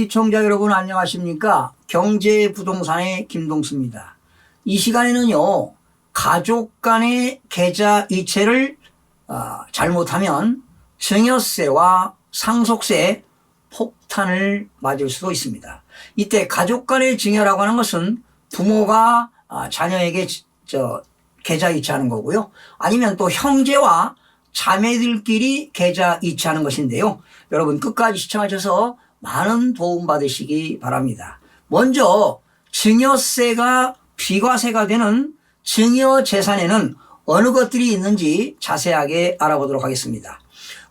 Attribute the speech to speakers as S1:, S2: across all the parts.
S1: 시청자 여러분 안녕하십니까? 경제 부동산의 김동수입니다. 이 시간에는요, 가족 간의 계좌 이체를 아, 잘못하면 증여세와 상속세 폭탄을 맞을 수도 있습니다. 이때 가족 간의 증여라고 하는 것은 부모가 아, 자녀에게 지- 저 계좌 이체하는 거고요. 아니면 또 형제와 자매들끼리 계좌 이체하는 것인데요. 여러분 끝까지 시청하셔서 많은 도움 받으시기 바랍니다. 먼저 증여세가 비과세가 되는 증여 재산에는 어느 것들이 있는지 자세하게 알아보도록 하겠습니다.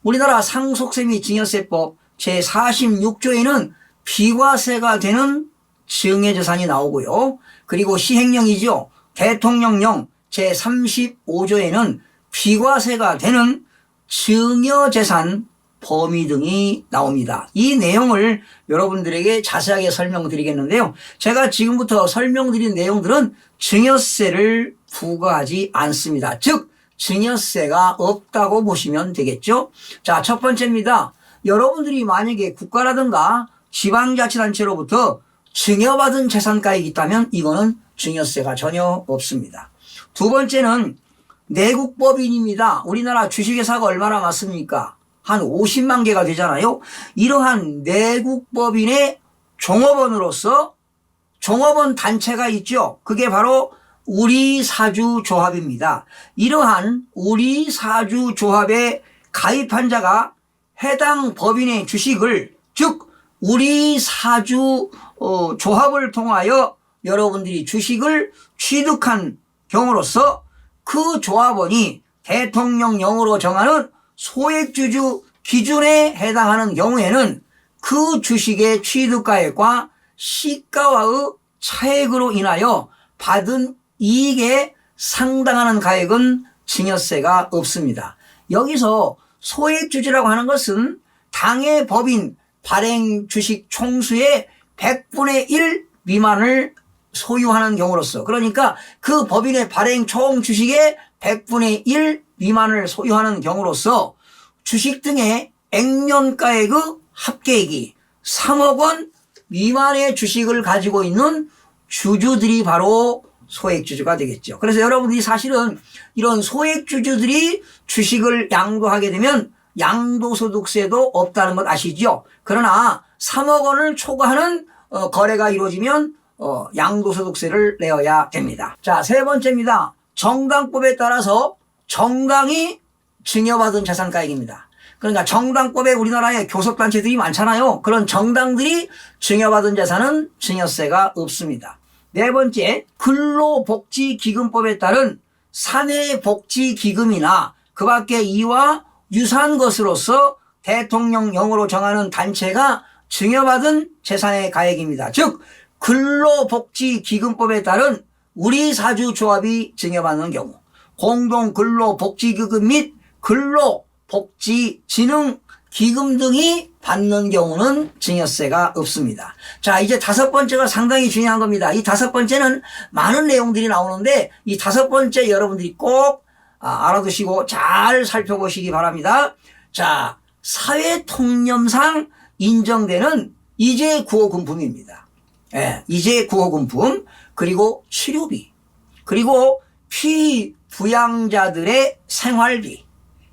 S1: 우리나라 상속세 및 증여세법 제46조에는 비과세가 되는 증여재산이 나오고요. 그리고 시행령이죠. 대통령령 제35조에는 비과세가 되는 증여재산 범위 등이 나옵니다. 이 내용을 여러분들에게 자세하게 설명드리겠는데요. 제가 지금부터 설명드린 내용들은 증여세를 부과하지 않습니다. 즉, 증여세가 없다고 보시면 되겠죠. 자, 첫 번째입니다. 여러분들이 만약에 국가라든가 지방자치단체로부터 증여받은 재산가액이 있다면 이거는 증여세가 전혀 없습니다. 두 번째는 내국법인입니다. 우리나라 주식회사가 얼마나 많습니까? 한 50만 개가 되잖아요. 이러한 내국법인의 종업원으로서 종업원 단체가 있죠. 그게 바로 우리 사주 조합입니다. 이러한 우리 사주 조합에 가입한 자가 해당 법인의 주식을 즉 우리 사주 어, 조합을 통하여 여러분들이 주식을 취득한 경우로서 그 조합원이 대통령령으로 정하는 소액주주 기준에 해당하는 경우에는 그 주식의 취득가액과 시가와의 차액으로 인하여 받은 이익에 상당하는 가액은 증여세가 없습니다. 여기서 소액주주라고 하는 것은 당의 법인 발행 주식 총수의 100분의 1 미만을 소유하는 경우로서 그러니까 그 법인의 발행 총 주식의 100분의 1 미만을 소유하는 경우로서 주식 등의 액면가액의 합계액이 3억 원 미만의 주식을 가지고 있는 주주들이 바로 소액주주가 되겠죠. 그래서 여러분들이 사실은 이런 소액주주들이 주식을 양도하게 되면 양도소득세도 없다는 것 아시죠? 그러나 3억 원을 초과하는 어, 거래가 이루어지면 어, 양도소득세를 내어야 됩니다. 자, 세 번째입니다. 정당법에 따라서 정당이 증여받은 자산가액입니다. 그러니까 정당법에 우리나라에 교섭단체들이 많잖아요. 그런 정당들이 증여받은 재산은 증여세가 없습니다. 네 번째, 근로복지기금법에 따른 사내복지기금이나 그 밖에 이와 유사한 것으로서 대통령령으로 정하는 단체가 증여받은 재산의 가액입니다. 즉, 근로복지기금법에 따른 우리 사주조합이 증여받는 경우, 공동근로복지기금 및 근로 복지 진흥 기금 등이 받는 경우는 증여세가 없습니다. 자, 이제 다섯 번째가 상당히 중요한 겁니다. 이 다섯 번째는 많은 내용들이 나오는데 이 다섯 번째 여러분들이 꼭 아, 알아두시고 잘 살펴보시기 바랍니다. 자, 사회 통념상 인정되는 이재 구호금품입니다. 예, 이재 구호금품 그리고 치료비 그리고 피부양자들의 생활비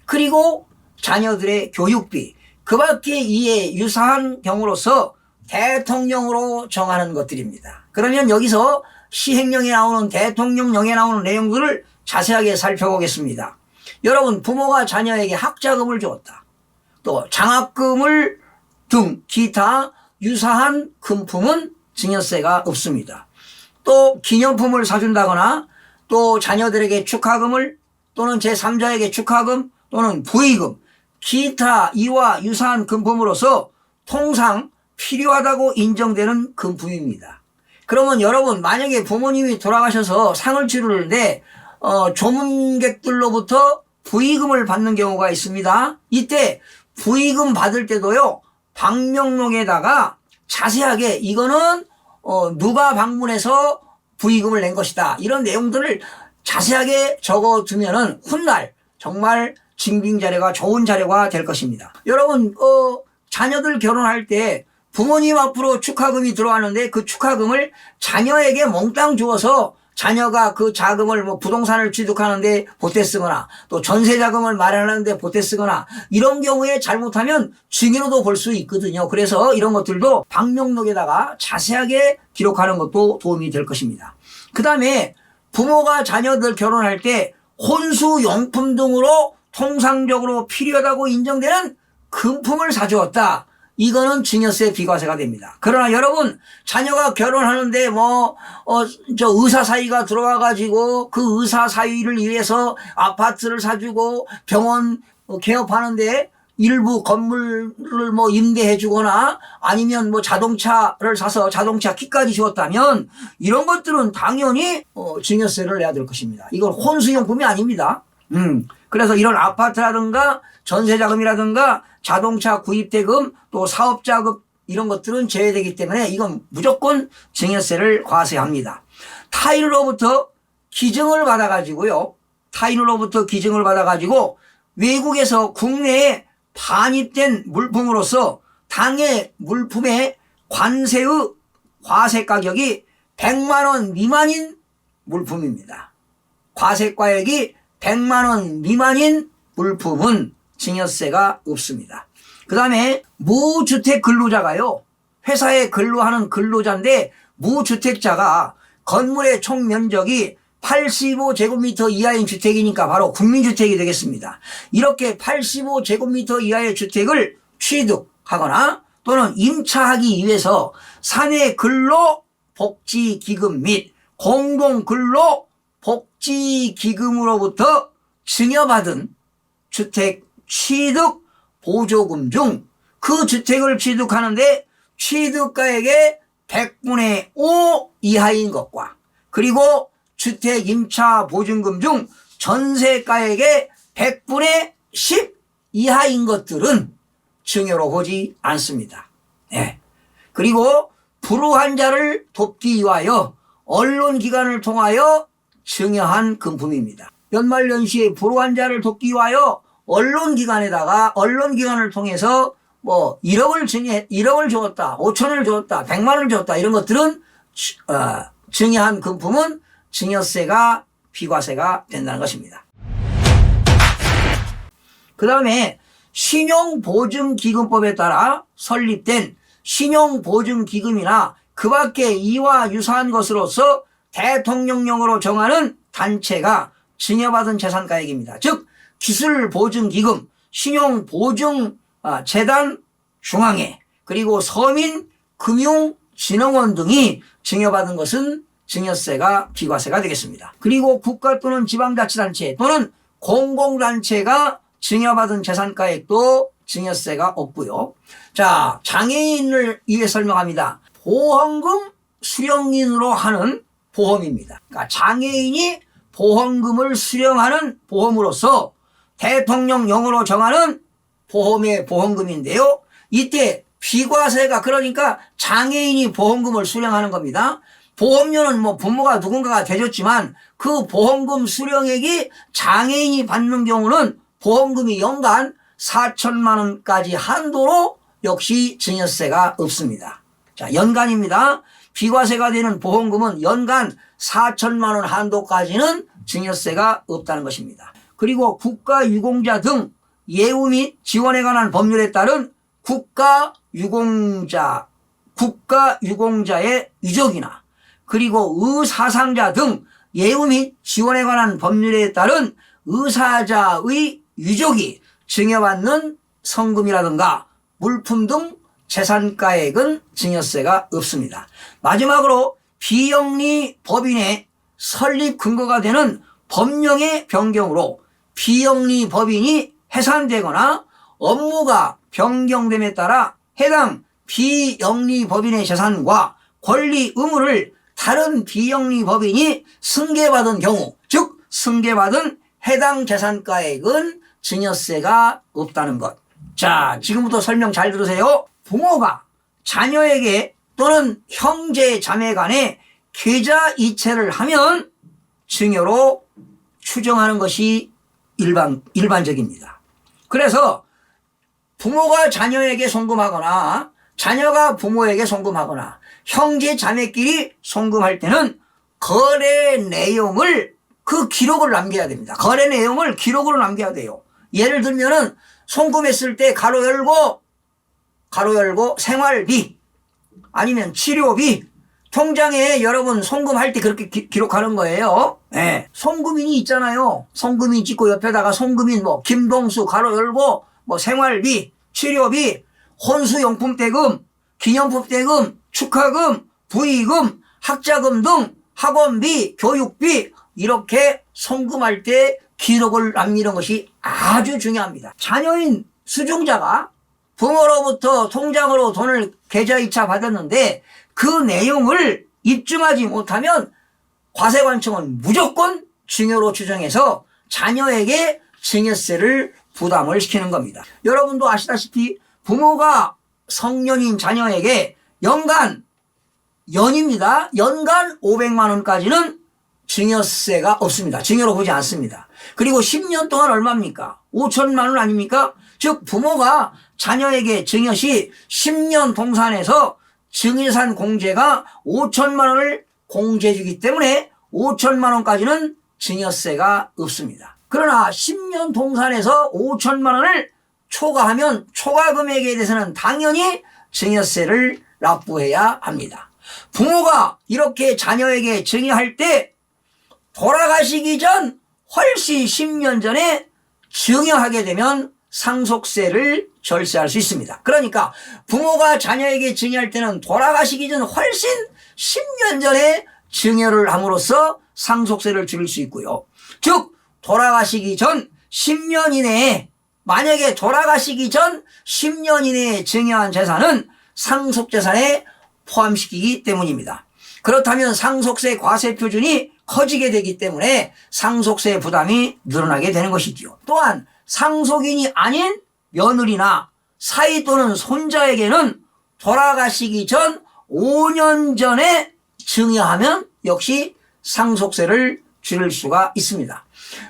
S1: 그리고 자녀들의 교육비 그 밖에 이에 유사한 경우로서 대통령으로 정하는 것들입니다. 그러면 여기서 시행령에 나오는 대통령령에 나오는 내용들을 자세하게 살펴보겠습니다. 여러분 부모가 자녀에게 학자금을 주었다. 또 장학금을 등 기타 유사한 금품은 증여세가 없습니다. 또 기념품을 사준다거나 또 자녀들에게 축하금을 또는 제3자에게 축하금 또는 부의금 기타 이와 유사한 금품으로서 통상 필요하다고 인정되는 금품입니다. 그러면 여러분 만약에 부모님이 돌아가셔서 상을 치르는데 어, 조문객들로부터 부의금을 받는 경우가 있습니다. 이때 부의금 받을 때도요 방명록에다가 자세하게 이거는 어, 누가 방문해서 부의금을 낸 것이다 이런 내용들을 자세하게 적어두면은 훗날 정말 증빙 자료가 좋은 자료가 될 것입니다. 여러분 어, 자녀들 결혼할 때 부모님 앞으로 축하금이 들어왔는데 그 축하금을 자녀에게 몽땅 주어서 자녀가 그 자금을 뭐 부동산을 취득하는데 보태 쓰거나 또 전세 자금을 마련하는데 보태 쓰거나 이런 경우에 잘못하면 증여로도 볼 수 있거든요. 그래서 이런 것들도 방명록에다가 자세하게 기록하는 것도 도움이 될 것입니다. 그 다음에 부모가 자녀들 결혼할 때 혼수 용품 등으로 통상적으로 필요하다고 인정되는 금품을 사주었다. 이거는 증여세 비과세가 됩니다. 그러나 여러분 자녀가 결혼하는데 뭐 어 저 의사 사위가 들어와 가지고 그 의사 사위를 위해서 아파트를 사주고 병원 어, 개업하는데 일부 건물을 뭐 임대해 주거나 아니면 뭐 자동차를 사서 자동차 키까지 주었다면 이런 것들은 당연히 어 증여세를 내야 될 것입니다. 이건 혼수용품이 아닙니다. 음. 그래서 이런 아파트라든가 전세자금이라든가 자동차 구입대금 또 사업자금 이런 것들은 제외되기 때문에 이건 무조건 증여세를 과세합니다. 타인으로부터 기증을 받아가지고요. 타인으로부터 기증을 받아가지고 외국에서 국내에 반입된 물품으로서 당해 물품의 관세의 과세 가격이 100만 원 미만인 물품입니다. 과세 가액이 100만 원 미만인 물품은 증여세가 없습니다. 그 다음에 무주택 근로자가요. 회사에 근로하는 근로자인데 무주택자가 건물의 총 면적이 85제곱미터 이하인 주택이니까 바로 국민주택이 되겠습니다. 이렇게 85제곱미터 이하의 주택을 취득하거나 또는 임차하기 위해서 사내 근로 복지기금 및 공동근로 복지기금으로부터 증여받은 주택 취득 보조금 중 그 주택을 취득하는데 취득가액의 100분의 5 이하인 것과 그리고 주택 임차 보증금 중 전세가액의 100분의 10 이하인 것들은 증여로 보지 않습니다. 네. 그리고 불우한 자를 돕기 위하여 언론기관을 통하여 증여한 금품입니다. 연말연시에 불우한 자를 돕기 위하여 언론기관에다가 언론기관을 통해서 뭐 1억을 증여, 1억을 주었다, 5천을 주었다, 100만을 주었다 이런 것들은 어, 증여한 금품은 증여세가 비과세가 된다는 것입니다. 그 다음에 신용보증기금법에 따라 설립된 신용보증기금이나 그 밖에 이와 유사한 것으로서 대통령령으로 정하는 단체가 증여받은 재산가액입니다. 즉 기술보증기금, 신용보증재단 중앙회, 그리고 서민금융진흥원 등이 증여받은 것은 증여세가 비과세가 되겠습니다. 그리고 국가 또는 지방자치단체 또는 공공단체가 증여받은 재산가액도 증여세가 없고요. 자, 장애인을 위해 설명합니다. 보험금 수령인으로 하는 보험입니다. 그러니까 장애인이 보험금을 수령하는 보험으로서 대통령령으로 정하는 보험의 보험금인데요. 이때 비과세가 그러니까 장애인이 보험금을 수령하는 겁니다. 보험료는 뭐 부모가 누군가가 대줬지만 그 보험금 수령액이 장애인이 받는 경우는 보험금이 연간 4천만 원까지 한도로 역시 증여세가 없습니다. 자, 연간입니다. 비과세가 되는 보험금은 연간 4천만 원 한도까지는 증여세가 없다는 것입니다. 그리고 국가유공자 등 예우 및 지원에 관한 법률에 따른 국가유공자, 국가유공자의 유족이나 그리고 의사상자 등 예우 및 지원에 관한 법률에 따른 의사자의 유족이 증여받는 성금이라든가 물품 등 재산가액은 증여세가 없습니다. 마지막으로 비영리 법인의 설립 근거가 되는 법령의 변경으로 비영리 법인이 해산되거나 업무가 변경됨에 따라 해당 비영리 법인의 재산과 권리 의무를 다른 비영리 법인이 승계받은 경우 즉 승계받은 해당 재산가액은 증여세가 없다는 것. 자, 지금부터 설명 잘 들으세요. 부모가 자녀에게 또는 형제 자매 간에 계좌 이체를 하면 증여로 추정하는 것이 일반, 일반적입니다. 그래서 부모가 자녀에게 송금하거나 자녀가 부모에게 송금하거나 형제 자매끼리 송금할 때는 거래 내용을 그 기록을 남겨야 됩니다. 거래 내용을 기록으로 남겨야 돼요. 예를 들면은 송금했을 때 가로 열고 가로 열고 생활비 아니면 치료비 통장에 여러분 송금할 때 그렇게 기, 록하는 거예요. 네. 송금인이 있잖아요. 송금인 찍고 옆에다가 송금인 뭐 김동수 가로 열고 뭐 생활비, 치료비, 혼수용품 대금, 기념품 대금, 축하금, 부의금, 학자금 등 학원비, 교육비 이렇게 송금할 때 기록을 남기는 것이 아주 중요합니다. 자녀인 수중자가 부모로부터 통장으로 돈을 계좌이체 받았는데 그 내용을 입증하지 못하면 과세관청은 무조건 증여로 추정해서 자녀에게 증여세를 부담을 시키는 겁니다. 여러분도 아시다시피 부모가 성년인 자녀에게 연간 연입니다. 연간 500만 원까지는 증여세가 없습니다. 증여로 보지 않습니다. 그리고 10년 동안 얼마입니까? 5천만 원 아닙니까? 즉 부모가 자녀에게 증여 시 10년 동산에서 증여산 공제가 5천만 원을 공제해 주기 때문에 5천만 원까지는 증여세가 없습니다. 그러나 10년 동산에서 5천만 원을 초과하면 초과 금액에 대해서는 당연히 증여세를 납부해야 합니다. 부모가 이렇게 자녀에게 증여할 때 돌아가시기 전 훨씬 10년 전에 증여하게 되면 상속세를 절세할 수 있습니다. 그러니까 부모가 자녀에게 증여할 때는 돌아가시기 전 훨씬 10년 전에 증여를 함으로써 상속세를 줄일 수 있고요. 즉 돌아가시기 전 10년 이내에 만약에 돌아가시기 전 10년 이내에 증여한 재산은 상속재산에 포함시키기 때문입니다. 그렇다면 상속세 과세 표준이 커지게 되기 때문에 상속세 부담이 늘어나게 되는 것이지요. 또한 상속인이 아닌 며느리나 사위 또는 손자에게는 돌아가시기 전 5년 전에 증여하면 역시 상속세를 줄일 수가 있습니다.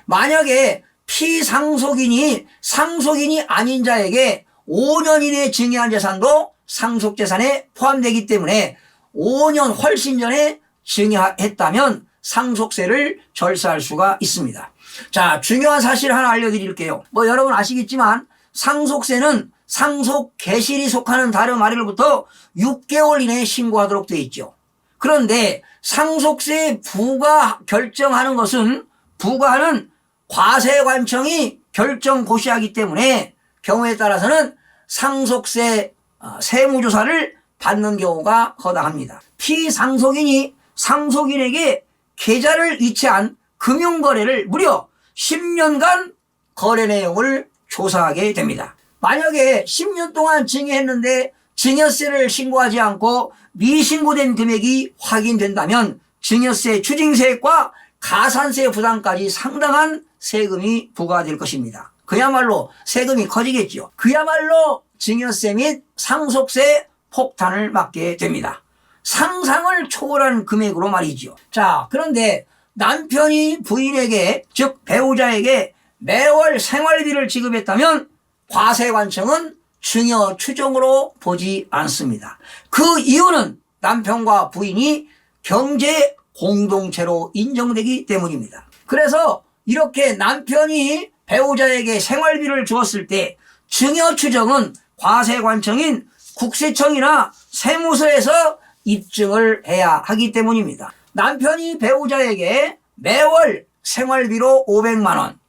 S1: 만약에 피상속인이 상속인이 아닌 자에게 5년 이내에 증여한 재산도 상속재산에 포함되기 때문에 5년 훨씬 전에 증여했다면 상속세를 절세할 수가 있습니다. 자, 중요한 사실 하나 알려드릴게요. 뭐 여러분 아시겠지만 상속세는 상속 개실이 속하는 다른 아래로부터 6개월 이내에 신고하도록 되어 있죠. 그런데 상속세 부과 결정하는 것은 부과하는 과세관청이 결정 고시하기 때문에 경우에 따라서는 상속세 어, 세무조사를 받는 경우가 허다합니다. 피상속인이 상속인에게 계좌를 이체한 금융거래를 무려 10년간 거래 내용을 조사하게 됩니다. 만약에 10년 동안 증여했는데 증여세를 신고하지 않고 미신고된 금액이 확인된다면 증여세 추징세액과 가산세 부담까지 상당한 세금이 부과될 것입니다. 그야말로 세금이 커지겠죠. 그야말로 증여세 및 상속세 폭탄을 맞게 됩니다. 상상을 초월한 금액으로 말이죠. 자, 그런데 남편이 부인에게, 즉 배우자에게 매월 생활비를 지급했다면 과세관청은 증여 추정으로 보지 않습니다. 그 이유는 남편과 부인이 경제 공동체로 인정되기 때문입니다. 그래서 이렇게 남편이 배우자에게 생활비를 주었을 때 증여 추정은 과세관청인 국세청이나 세무서에서 입증을 해야 하기 때문입니다. 남편이 배우자에게 매월 생활비로 500만 원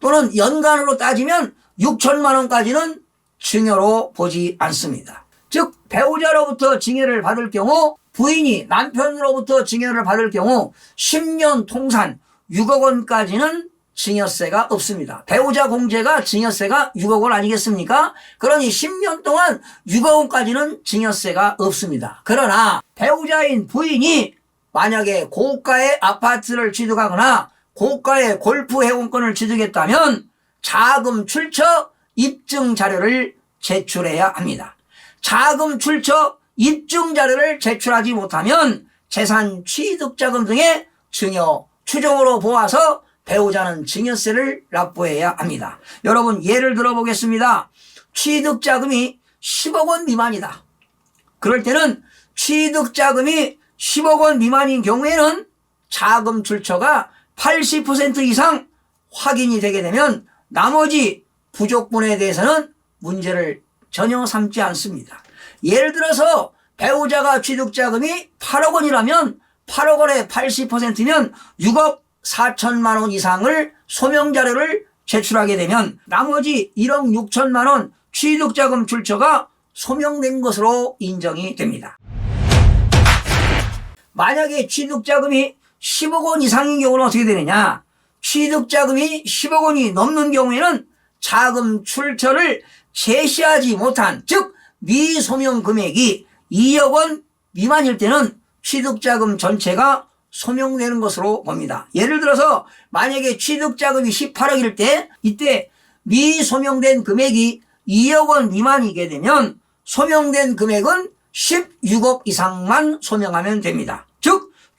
S1: 또는 연간으로 따지면 6천만 원까지는 증여로 보지 않습니다. 즉 배우자로부터 증여를 받을 경우 부인이 남편으로부터 증여를 받을 경우 10년 통산 6억 원까지는 증여세가 없습니다. 배우자 공제가 증여세가 6억 원 아니겠습니까? 그러니 10년 동안 6억 원까지는 증여세가 없습니다. 그러나 배우자인 부인이 만약에 고가의 아파트를 취득하거나 고가의 골프 회원권을 취득했다면 자금 출처 입증 자료를 제출해야 합니다. 자금 출처 입증 자료를 제출하지 못하면 재산 취득자금 등의 증여 추정으로 보아서 배우자는 증여세를 납부해야 합니다. 여러분 예를 들어 보겠습니다. 취득자금이 10억 원 미만이다. 그럴 때는 취득 자금이 10억 원 미만인 경우에는 자금 출처가 80% 이상 확인이 되게 되면 나머지 부족분에 대해서는 문제를 전혀 삼지 않습니다. 예를 들어서 배우자가 취득 자금이 8억 원이라면 8억 원의 80%면 6억 4천만 원 이상을 소명 자료를 제출하게 되면 나머지 1억 6천만 원 취득 자금 출처가 소명된 것으로 인정이 됩니다. 만약에 취득 자금이 10억 원 이상인 경우는 어떻게 되느냐? 취득 자금이 10억 원이 넘는 경우에는 자금 출처를 제시하지 못한 즉 미소명 금액이 2억 원 미만일 때는 취득 자금 전체가 소명되는 것으로 봅니다. 예를 들어서 만약에 취득 자금이 18억일 때 이때 미소명된 금액이 2억 원 미만이게 되면 소명된 금액은 16억 이상만 소명하면 됩니다.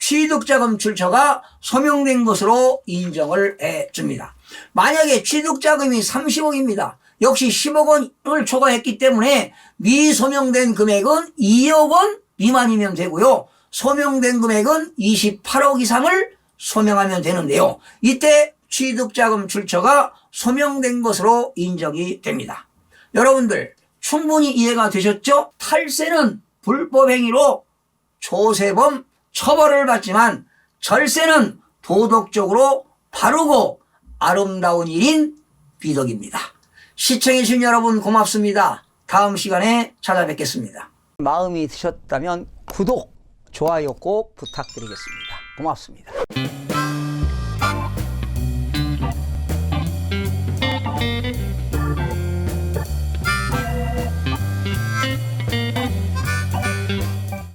S1: 즉 취득자 금 출처가 소명된 것으로 인정을 해 줍니다. 만약에 취득자금이 30억입니다. 역시 10억 원을 초과했기 때문에 미소명된 금액은 2억 원 미만이면 되고요. 소명된 금액은 28억 이상을 소명하면 되는데요. 이때 취득자금 출처가 소명된 것으로 인정이 됩니다. 여러분들 충분히 이해가 되셨죠? 탈세는 불법행위로 조세범 처벌을 받지만 절세는 도덕적으로 바르고 아름다운 일인 비덕입니다. 시청해주신 여러분 고맙습니다. 다음 시간에 찾아뵙겠습니다. 마음이 드셨다면 구독, 좋아요 꼭 부탁드리겠습니다. 고맙습니다.